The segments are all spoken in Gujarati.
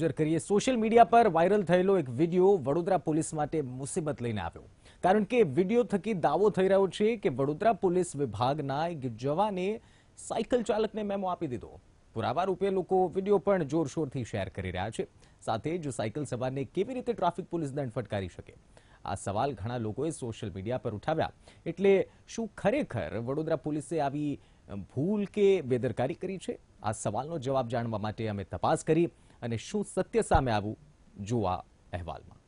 નજર કરીએ, સોશિયલ મીડિયા પર વાયરલ થયેલો એક વીડિયો વડોદરા પોલીસ માટે મુસીબત લઈને આવ્યો. કારણ કે વીડિયો થકી દાવો થઈ રહ્યો છે કે વડોદરા પોલીસ વિભાગના એક જવાને સાયકલ ચાલકને મેમો આપી દીધો. પુરાવા રૂપે લોકો વીડિયો પણ જોરશોરથી શેર કરી રહ્યા છે. સાથે જો સાયકલ સવારને કેવી રીતે ટ્રાફિક પોલીસ દંડ ફટકારી શકે? આ સવાલ ઘણા લોકોએ સોશિયલ મીડિયા પર ઉઠાવ્યા. એટલે શું ખરેખર વડોદરા પોલીસે આવી ભૂલ કે બેદરકારી કરી છે? આ સવાલનો જવાબ જાણવા માટે અમે તપાસ કરી. અને શું સત્ય સામે આવું જોવા આ અહેવાલમાં.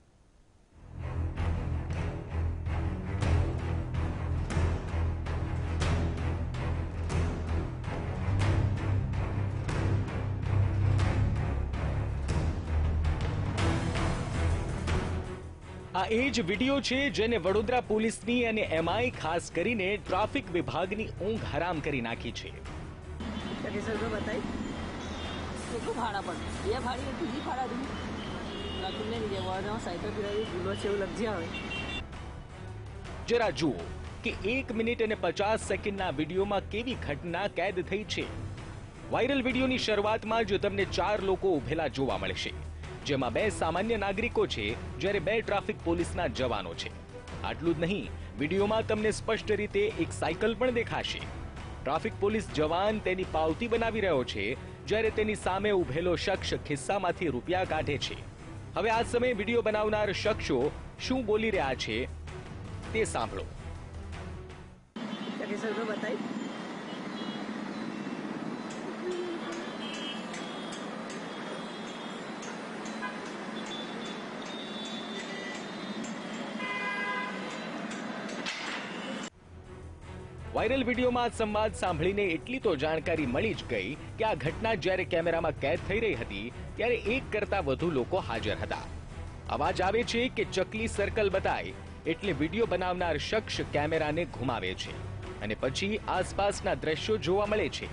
આ એ જ વીડિયો છે જેને વડોદરા પોલીસની અને એમઆઈ ખાસ કરીને ટ્રાફિક વિભાગની ઊંઘ હરામ કરી નાખી છે. કેટલું ભાડા પણ બે ભાડી બીજી ભાડા દીધી લખી લઈ લીધે વડે સાયકલ ફેરવી ભૂલો છે એવું લખજે હવે. જરા જુઓ કે એક મિનિટ અને પચાસ સેકન્ડના વિડીયોમાં કેવી ઘટના કેદ થઈ છે. વાયરલ વિડીયોની શરૂઆતમાં જ તમને ચાર લોકો ઉભેલા જોવા મળશે, જેમાં બે સામાન્ય નાગરિકો છે, જ્યારે બે ટ્રાફિક પોલીસના જવાનો છે. આટલું જ નહીં, વિડીયોમાં તમને સ્પષ્ટ રીતે એક સાયકલ પણ દેખાશે. ટ્રાફિક પોલીસ જવાન તેની પાવતી બનાવી રહ્યો છે જ્યારે તેની સામે ઉભેલો શખ્સ ખિસ્સામાંથી રૂપિયા કાઢે છે. હવે આ સમયે વીડિયો બનાવનાર શખ્સો શું બોલી રહ્યા છે તે સાંભળો. વાયરલ વિડીયોમાં આ સંવાદ સાંભળીને એટલી તો જાણકારી મળી જ ગઈ કે આ ઘટના જ્યારે કેમેરામાં કેદ થઈ રહી હતી, ત્યારે એક કરતા વધુ લોકો હાજર હતા. અવાજ આવે છે કે ચકલી સર્કલ બતાય એટલે વીડિયો બનાવનાર શખ્સ કેમેરાને ઘુમાવે છે અને પછી આસપાસના દ્રશ્યો જોવા મળે છે.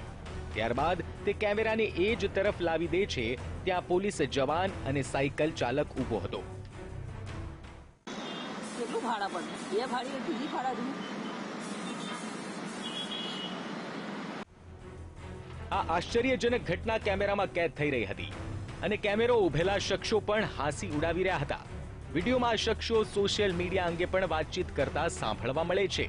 ત્યારબાદ તે કેમેરાને એ જ તરફ લાવી દે છે, ત્યાં પોલીસ જવાન અને સાયકલ ચાલક ઊભો હતો. કેટલું ભાડા પણ બે ભાડી ભાડા આ આશ્ચર્યજનક ઘટના કેમેરામાં કેદ થઈ રહી હતી અને કેમેરો ઉભેલા શખ્સો પણ હાંસી ઉડાવી રહ્યા હતા. વિડીયોમાં આ શખ્સો સોશિયલ મીડિયા અંગે પણ વાતચીત કરતા સાંભળવા મળે છે.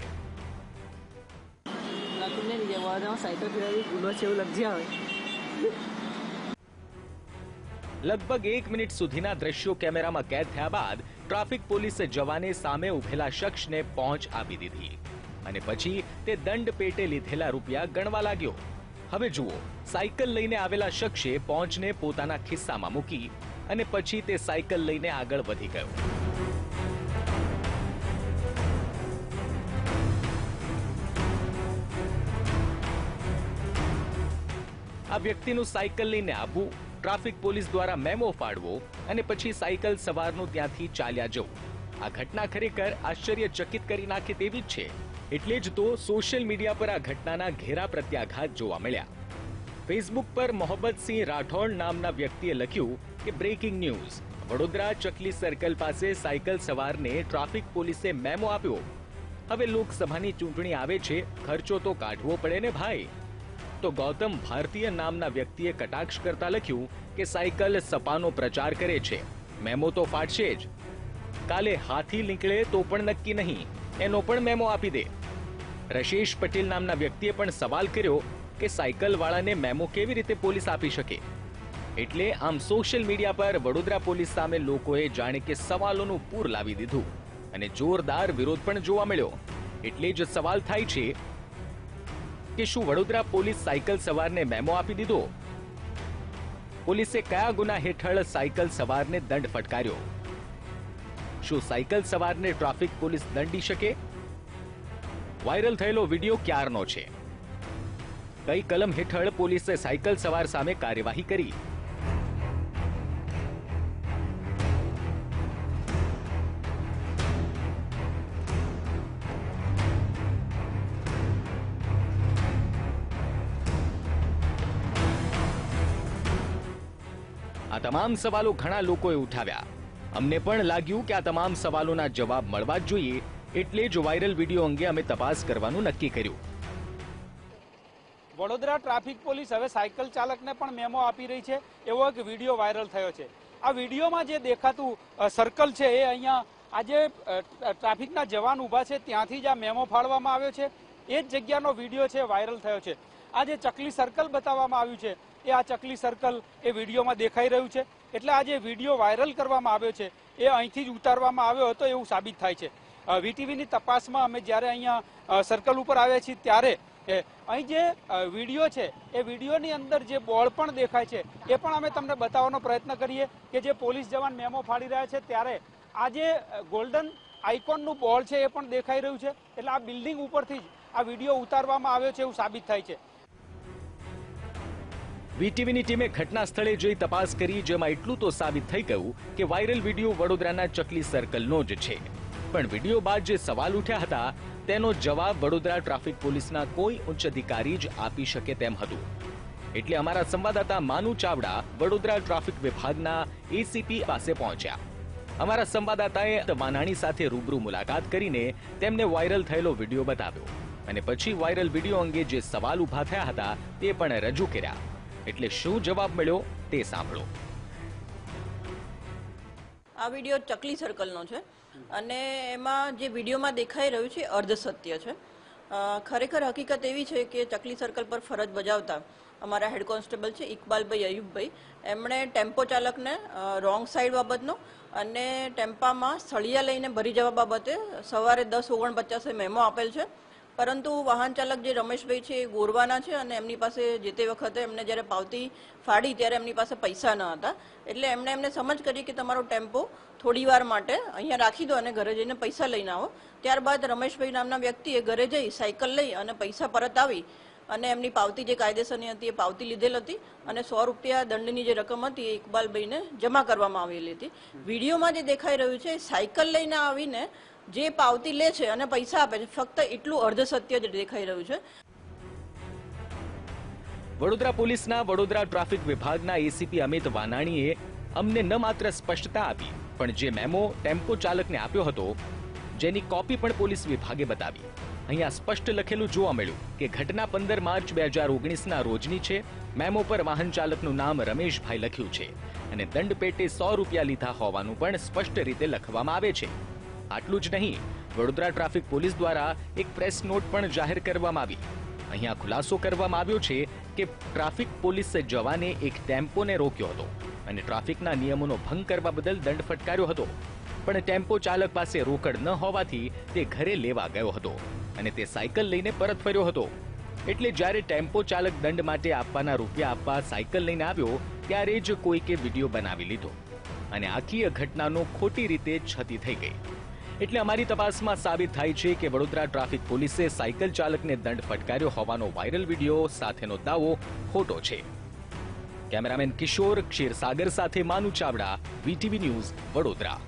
લગભગ એક મિનિટ સુધીના દ્રશ્યો કેમેરામાં કેદ થયા બાદ ટ્રાફિક પોલીસે જવાને સામે ઉભેલા શખ્સને પહોંચ આપી દીધી. અને પછી તે દંડ પેટે લીધેલા રૂપિયા ગણવા લાગ્યો. હવે જુઓ, સાયકલ લઈને આવેલા શખ્સે પોંચને પોતાના ખિસ્સામાં મૂકી અને પછી તે સાયકલ લઈને આગળ વધી ગયો. આ વ્યક્તિનું સાયકલ લઈને આવવું, ટ્રાફિક પોલીસ દ્વારા મેમો ફાડવો અને પછી સાયકલ સવારનું ત્યાંથી ચાલ્યા જવું. આ ઘટના ખરેખર આશ્ચર્યચકિત કરી નાખે તેવી જ છે. એટલે જ તો સોશિયલ મીડિયા પર આ ઘટનાના ઘેરા પ્રત્યાઘાત જોવા મળ્યા. ફેસબુક પર મોહબ્બતસિંહ રાઠોડ નામના વ્યક્તિએ લખ્યું કે breaking news Vadodara Chakli circle પાસે સાયકલ સવારને ટ્રાફિક પોલીસે મેમો આપ્યો. હવે લોકસભાની ચૂંટણી આવે છે, ખર્ચો તો કાઢવો પડે ને ભાઈ. તો ગૌતમ ભારતીય નામના વ્યક્તિએ કટાક્ષ કરતા લખ્યું કે, સાયકલ સપાનો પ્રચાર કરે છે. મેમો તો ફાટશે જ. કાલે હાથી નીકળે તો પણ નક્કી નહીં. એનો પણ મેમો આપી દે. રશેશ પટેલ નામના વ્યક્તિએ પણ સવાલ કર્યો કે સાયકલ વાળાને મેમો કેવી રીતે પોલીસ આપી શકે? એટલે આમ સોશિયલ મીડિયા પર વડોદરા પોલીસ સામે લોકોએ જાણે કે સવાલોનું પૂર લાવી દીધું અને જોરદાર વિરોધ પણ જોવા મળ્યો. એટલે જ સવાલ થાય છે કે શું વડોદરા પોલીસ સાયકલ સવારને મેમો આપી દીધો? પોલીસે કયા ગુના હેઠળ સાયકલ સવારને દંડ ફટકાર્યો? શું સાયકલ સવારને ટ્રાફિક પોલીસ દંડી શકે? વાયરલ થયેલો વીડિયો ક્યારનો છે? કઈ કલમ હેઠળ પોલીસે સાયકલ સવાર સામે કાર્યવાહી કરી. આ તમામ સવાલો ઘણા લોકોએ ઉઠાવ્યા. અમને પણ લાગ્યું કે આ તમામ સવાલોના જવાબ મળવા જ જોઈએ એટલે જ વાયરલ વીડિયો અંગે અમે તપાસ કરવાનું નક્કી કર્યું. વડોદરા ટ્રાફિક પોલીસ હવે સાયકલ ચાલકને પણ મેમો આપી રહી છે. એવો એક વીડિયો વાયરલ થયો છે. આ વિડીયોમાં જે દેખાતું સર્કલ છે એ અહીંયા આજે ટ્રાફિકના જવાન ઊભા છે. ત્યાંથી જ આ મેમો ફાળવામાં આવ્યો છે. એ જ જગ્યાનો વીડિયો છે, વાયરલ થયો છે. આ જે ચકલી સર્કલ બતાવવામાં આવ્યું છે, એ આ ચકલી સર્કલ એ વિડીયોમાં દેખાઈ રહ્યું છે. એટલે આ જે વીડિયો વાયરલ કરવામાં આવ્યો છે, એ અહીંથી જ ઉતારવામાં આવ્યો હતો એવું સાબિત થાય છે. વીટીવીની તપાસમાં અમે જ્યારે અહીંયા સર્કલ ઉપર આવ્યા છીએ ત્યારે અહીં જે વીડિયો છે, એ વિડીયોની અંદર જે બોળ પણ દેખાય છે, એ પણ અમે તમને બતાવવાનો પ્રયત્ન કરીએ કે જે પોલીસ જવાન મેમો ફાડી રહ્યા છે ત્યારે આ જે ગોલ્ડન આઇકોનનું બોર્ડ છે એ પણ દેખાઈ રહ્યું છે. એટલે આ બિલ્ડિંગ ઉપરથી જ આ વીડિયો ઉતારવામાં આવ્યો છે એવું સાબિત થાય છે. વીટીવીની ટીમે ઘટના સ્થળે જઈ તપાસ કરી, જેમાં એટલું તો સાબિત થઈ ગયું કે વાયરલ વીડિયો વડોદરાના ચકલી સર્કલનો જ છે. પણ વીડિયો બાદ જે સવાલ ઉઠ્યા હતા, તેનો જવાબ વડોદરા ટ્રાફિક પોલીસના કોઈ ઉચ્ચ અધિકારી જ આપી શકે તેમ હતું. એટલે અમારા સંવાદદાતા માનુ ચાવડા વડોદરા ટ્રાફિક વિભાગના એસીપી પાસે પહોંચ્યા. અમારા સંવાદદાતાએ વાનાણી સાથે રૂબરૂ મુલાકાત કરીને તેમને વાયરલ થયેલો વીડિયો બતાવ્યો અને પછી વાયરલ વીડિયો અંગે જે સવાલ ઊભા થયા હતા, તે પણ રજૂ કર્યા. એટલે શું જવાબ મળ્યો, તે સાંભળો. આ વીડિયો ચકલી સર્કલનો છે. અને એમાં જે વિડીયોમાં દેખાઈ રહ્યું છે અર્ધ સત્ય છે. ખરેખર હકીકત એવી છે કે ચકલી સર્કલ પર ફરજ બજાવતા અમારા હેડ કોન્સ્ટેબલ છે ઇકબાલભાઈ અયુબભાઈ. એમણે ટેમ્પો ચાલકને રોંગ સાઈડ બાબતનો અને ટેમ્પામાં સળિયા લઈને ભરી જવા બાબતે સવારે દસ ઓગણપચાસે મેમો આપેલ છે. પરંતુ વાહન ચાલક જે રમેશભાઈ છે એ ગોરવાના છે અને એમની પાસે જે તે વખતે એમને જ્યારે પાવતી ફાડી ત્યારે એમની પાસે પૈસા ન હતા. એટલે એમણે એમને સમજ કરી કે તમારો ટેમ્પો થોડી વાર માટે અહીંયા રાખી દો અને ઘરે જઈને પૈસા લઈને આવો. ત્યારબાદ રમેશભાઈ નામના વ્યક્તિએ ઘરે જઈ સાયકલ લઈ અને પૈસા પરત આવી અને એમની પાવતી જે કાયદેસરની હતી એ પાવતી લીધેલ હતી અને સો રૂપિયા દંડની જે રકમ હતી એ ઇકબાલભાઈને જમા કરવામાં આવેલી હતી. વિડીયોમાં જે દેખાઈ રહ્યું છે સાયકલ લઈને આવીને જે પાવતી લે છે અને પૈસા આપે છે, ફક્ત એટલું અર્ધ સત્ય જ દેખાઈ રહ્યું છે. વડોદરા પોલીસના વડોદરા ટ્રાફિક વિભાગના એસીપી અમિત વાનાણીએ અમને ન માત્ર સ્પષ્ટતા આપી, પણ જે મેમો ટેમ્પો ચાલકને આપ્યો હતો, જેની કોપી પણ પોલીસ વિભાગે બતાવી. અહીંયા સ્પષ્ટ લખેલું જોવા મળ્યું કે ઘટના પંદર માર્ચ બે હજાર ઓગણીસના રોજની છે. મેમો પર વાહન ચાલકનું નામ રમેશભાઈ લખ્યું છે અને દંડ પેટે સો રૂપિયા લીધા હોવાનું પણ સ્પષ્ટ રીતે લખવામાં આવે છે. આટલું જ નહીં, વડોદરા ટ્રાફિક પોલીસ દ્વારા એક પ્રેસ નોટ પણ જાહેર કરવામાં આવી. અહીંયા ખુલાસો કરવામાં આવ્યો છે કે ટ્રાફિક પોલીસ જવાને એક ટેમ્પોને રોક્યો હતો અને ટ્રાફિકના નિયમોનો ભંગ કરવા બદલ દંડ ફટકાર્યો હતો. પણ ટેમ્પો ચાલક પાસે રોકડ ન હોવાથી તે ઘરે લેવા ગયો હતો. અને તે સાયકલ લઈને પરત ફર્યો હતો. એટલે જ્યારે ટેમ્પો ચાલક દંડ માટે આપવાના રૂપિયા આપવા સાયકલ લઈને આવ્યો, ત્યારે જ કોઈકે વીડિયો બનાવી લીધો. અને આખી ઘટનાનો ખોટી રીતે છતી થઈ ગઈ. એટલે અમારી તપાસમાં સાબિત થાય છે કે વડોદરા ટ્રાફિક પોલીસે સાયકલ ચાલકને દંડ ફટકાર્યો હોવાનો વાયરલ વીડિયો સાથેનો દાવો ખોટો છે. કેમેરામેન કિશોર ક્ષીરસાગર સાથે માનુ ચાવડા, વીટીવી ન્યૂઝ, વડોદરા.